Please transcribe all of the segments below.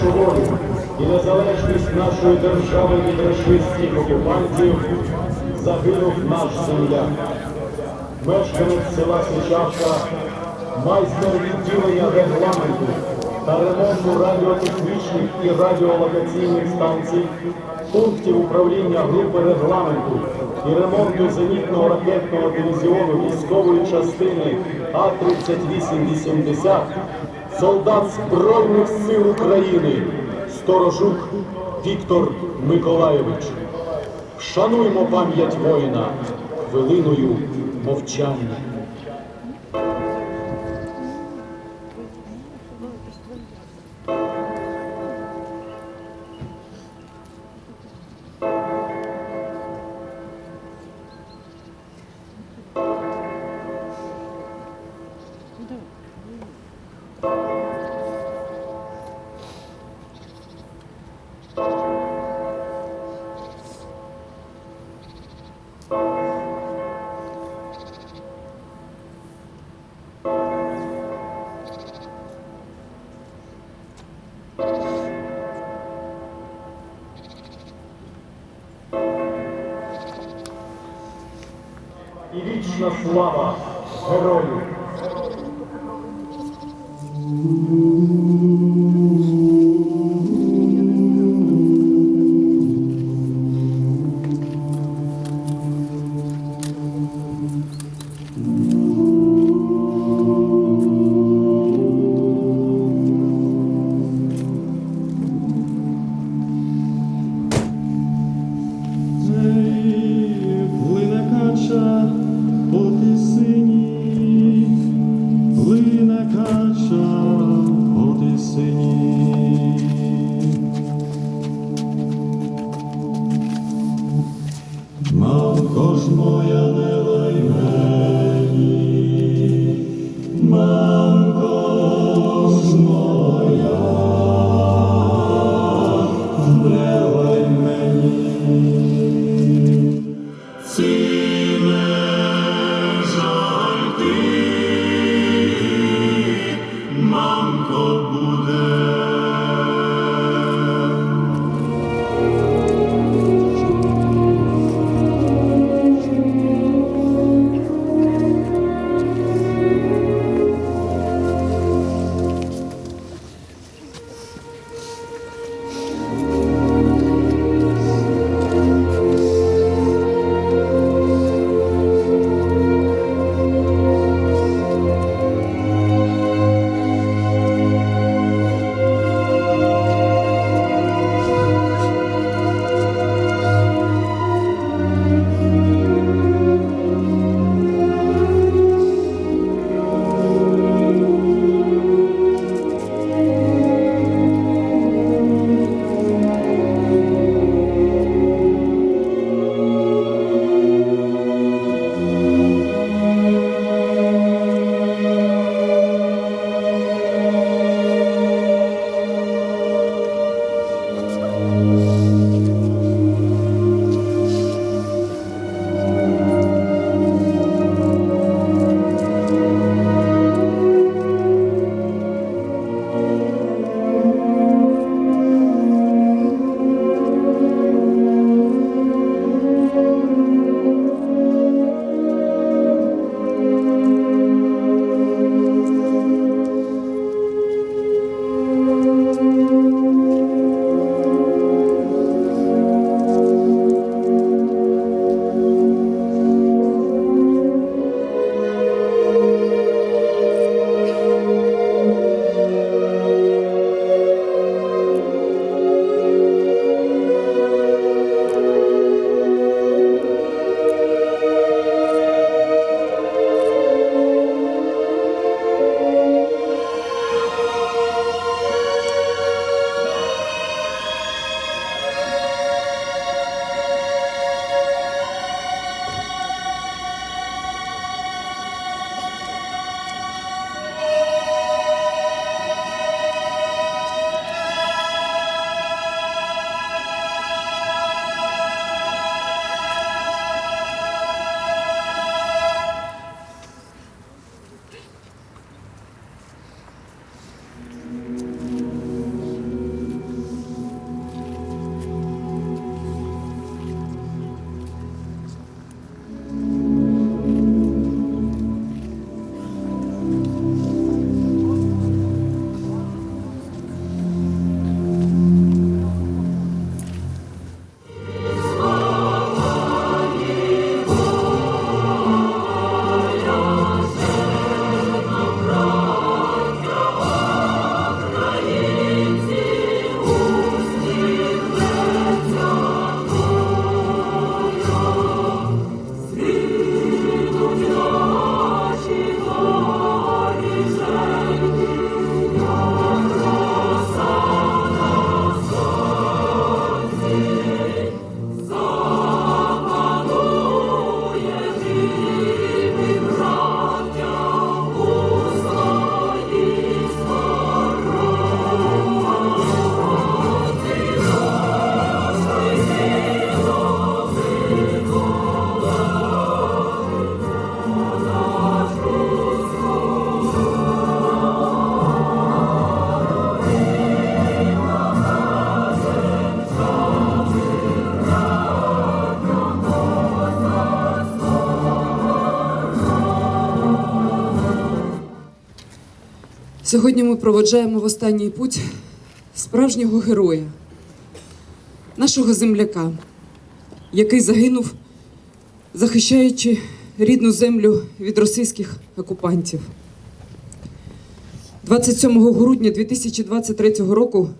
нашу волю і незалежність нашої держави від рашистських окупантів загинув наш земляк. Мешканець села Сичавка, майстер відділення регламенту та ремонту радіотехнічних і радіолокаційних станцій, пунктів управління групи регламенту і ремонту зенітного ракетного дивізіону військової частини А-3880, солдат Збройних сил України, сторожук Віктор Миколайович. Шануймо пам'ять воїна хвилиною мовчання. Вічна слава Сьогодні ми проводжаємо в останній путь справжнього героя, нашого земляка, який загинув, захищаючи рідну землю від російських окупантів. 27 грудня 2023 року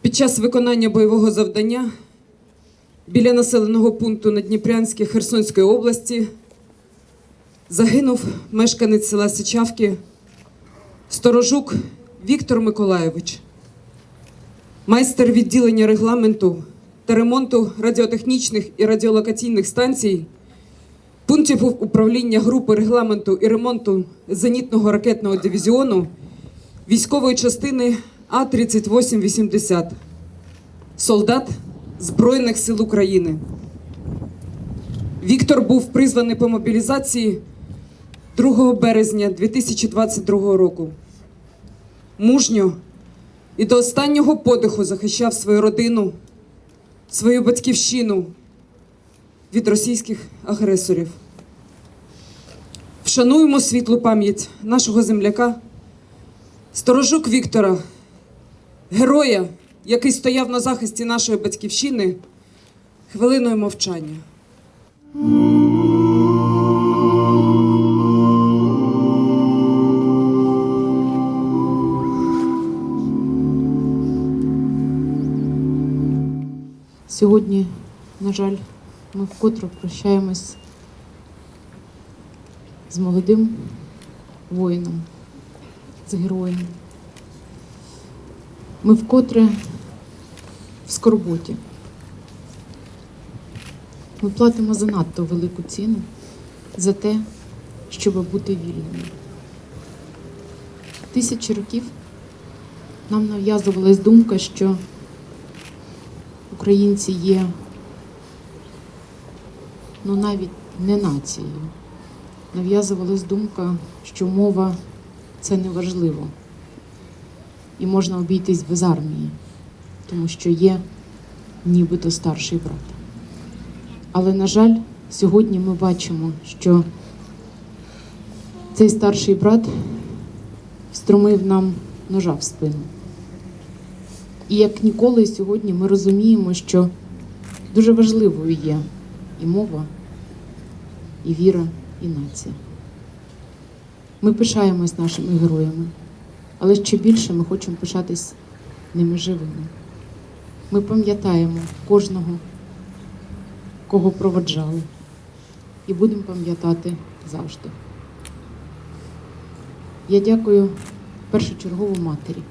під час виконання бойового завдання біля населеного пункту на Дніпрянській Херсонської області загинув мешканець села Сичавки Сторожук Віктор Миколаєвич, майстер відділення регламенту та ремонту радіотехнічних і радіолокаційних станцій, пунктів управління групи регламенту і ремонту зенітного ракетного дивізіону військової частини А-3880, солдат Збройних сил України. Віктор був призваний по мобілізації 2 березня 2022 року. Мужньо і до останнього подиху захищав свою родину, свою батьківщину від російських агресорів. Вшануємо світлу пам'ять нашого земляка, сторожук Віктора, героя, який стояв на захисті нашої батьківщини, хвилиною мовчання. Сьогодні, на жаль, ми вкотре прощаємось з молодим воїном, з героєм. Ми вкотре в скорботі. Ми платимо занадто велику ціну за те, щоб бути вільними. Тисячі років нам нав'язувалась думка, що українці є ну навіть не нацією. Нав'язувалась думка, що мова це не важливо. І можна обійтись без армії, тому що є нібито старший брат. Але, на жаль, сьогодні ми бачимо, що цей старший брат встромив нам ножа в спину. І як ніколи сьогодні ми розуміємо, що дуже важливою є і мова, і віра, і нація. Ми пишаємось нашими героями, але ще більше ми хочемо пишатись ними живими. Ми пам'ятаємо кожного, кого проводжали, і будемо пам'ятати завжди. Я дякую першочергово матері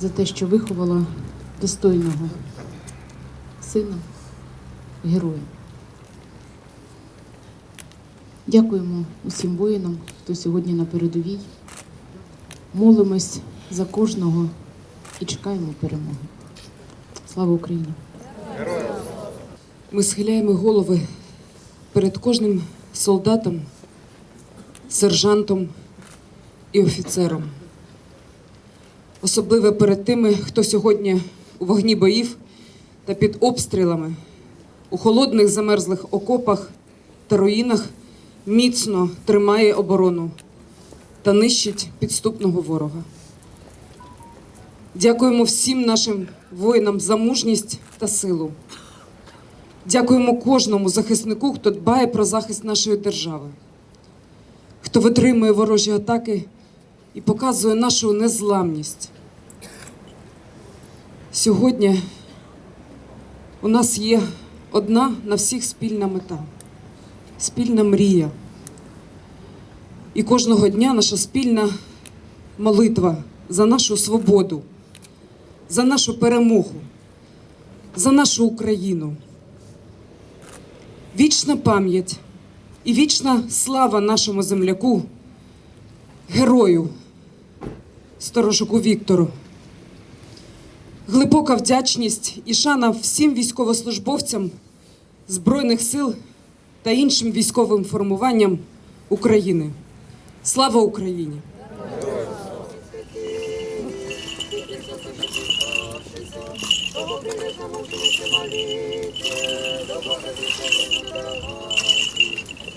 за те, що виховала достойного сина, героя. Дякуємо усім воїнам, хто сьогодні на передовій. Молимось за кожного і чекаємо перемоги. Слава Україні! Ми схиляємо голови перед кожним солдатом, сержантом і офіцером. Особливо перед тими, хто сьогодні у вогні боїв та під обстрілами, у холодних замерзлих окопах та руїнах міцно тримає оборону та нищить підступного ворога. Дякуємо всім нашим воїнам за мужність та силу. Дякуємо кожному захиснику, хто дбає про захист нашої держави, хто витримує ворожі атаки і показує нашу незламність. Сьогодні у нас є одна на всіх спільна мета, спільна мрія. І кожного дня наша спільна молитва за нашу свободу, за нашу перемогу, за нашу Україну. Вічна пам'ять і вічна слава нашому земляку, герою, сторожуку Віктору. Глибока вдячність і шана всім військовослужбовцям Збройних сил та іншим військовим формуванням України. Слава Україні!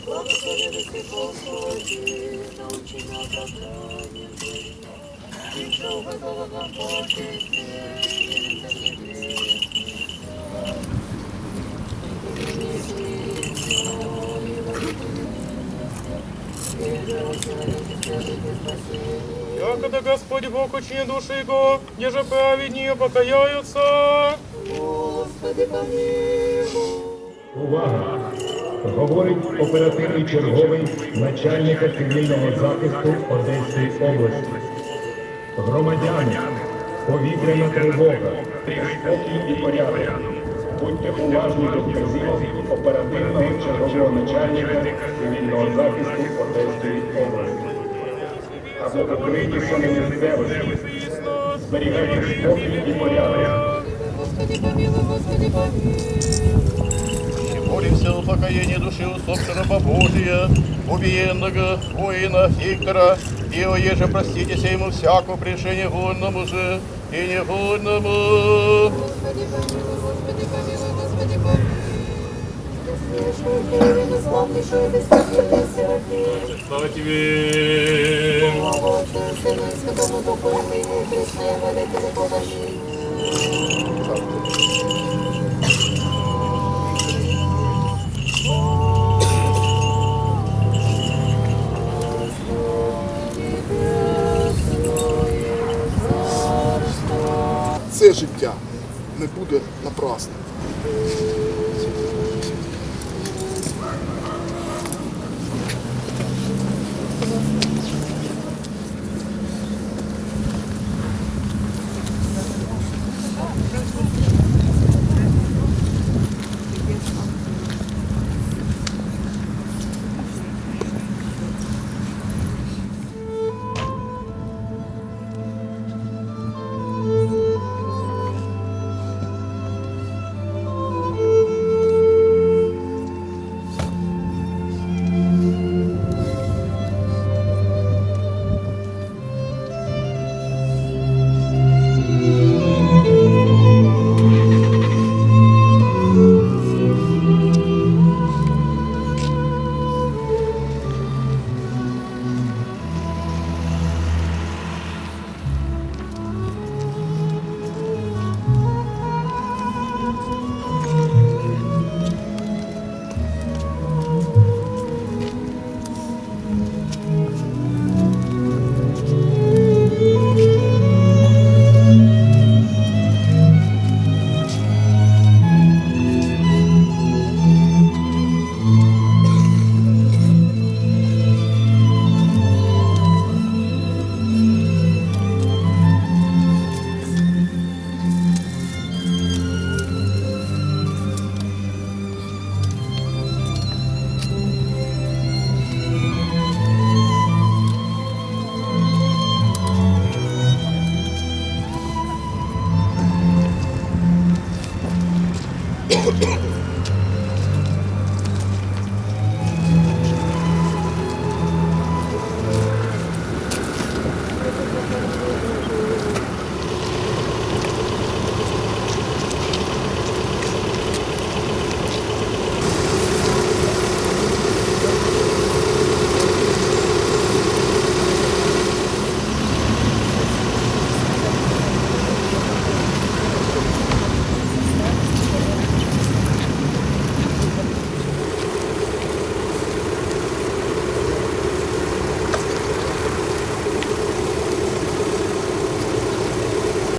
Благослови Господи, Якогда Господь Бог учини души его, еже праведнее покаяются. Увага! Говорить оперативний черговий начальника цивільного захисту Одеської області. Громадяни, повітряна тривога, спокій і порядок. Будьте уважні до вказівок оперативного чергового начальника цивільного захисту Одеської області. Або покрийтеся на місцевості. Зберігайте спокій і порядок. Молимся о покаянии души усопшего Божия, убиенного воина Виктора, и о еже проститеся ему всякому пришения вольному же и невольному. Слава тебе. Це життя не буде напрасним.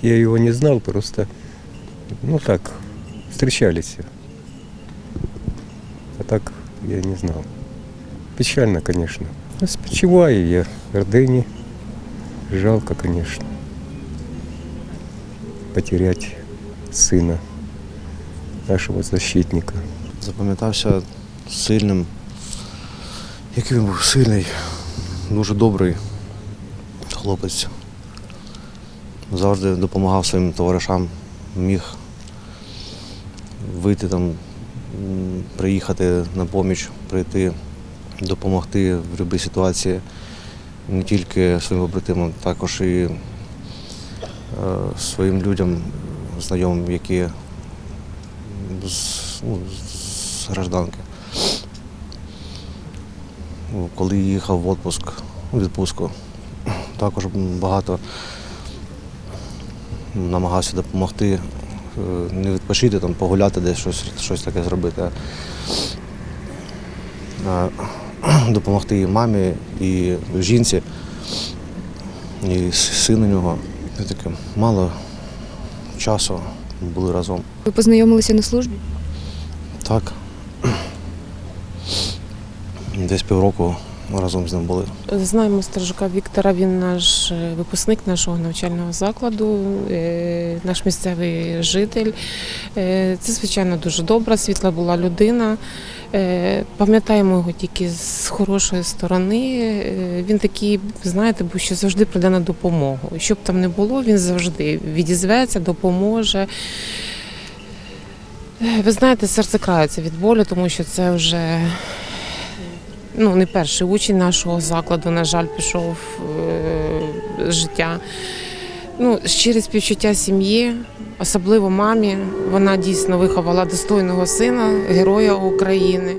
Я его не знал, просто, ну так, встречались. А так я не знал. Печально, конечно. Ну, Спочиваю я в Ордыне. Жалко, конечно. Потерять сына, нашего защитника. запам'ятався сильним. Який він був сильний, дуже добрий хлопець. Завжди допомагав своїм товаришам, міг вийти там, приїхати на поміч, прийти, допомогти в будь-якій ситуації не тільки своїм побратимам, також і е, своїм людям, знайомим, які з, ну, з гражданки. Коли їхав в відпуск відпустку. Також багато намагався допомогти, е, не відпочити, там, погуляти десь щось, щось таке зробити. а Допомогти і мамі, і жінці, і сину нього. Таке мало часу були разом. Ви познайомилися на службі? Так. Десь півроку разом з ним були. Знаємо Стержука Віктора, він наш е, випускник нашого навчального закладу, е, наш місцевий житель. Е, Це, звичайно, дуже добра, світла була людина. Пам'ятаємо його тільки з хорошої сторони. Він такий, знаєте, був що завжди прийде на допомогу. Що б там не було, він завжди відізветься, допоможе. Ви знаєте, серце крається від болю, тому що це вже ну, не перший учень нашого закладу, на жаль, пішов е, з життя. Ну, щире співчуття сім'ї, особливо мамі. Вона дійсно виховала достойного сина, героя України.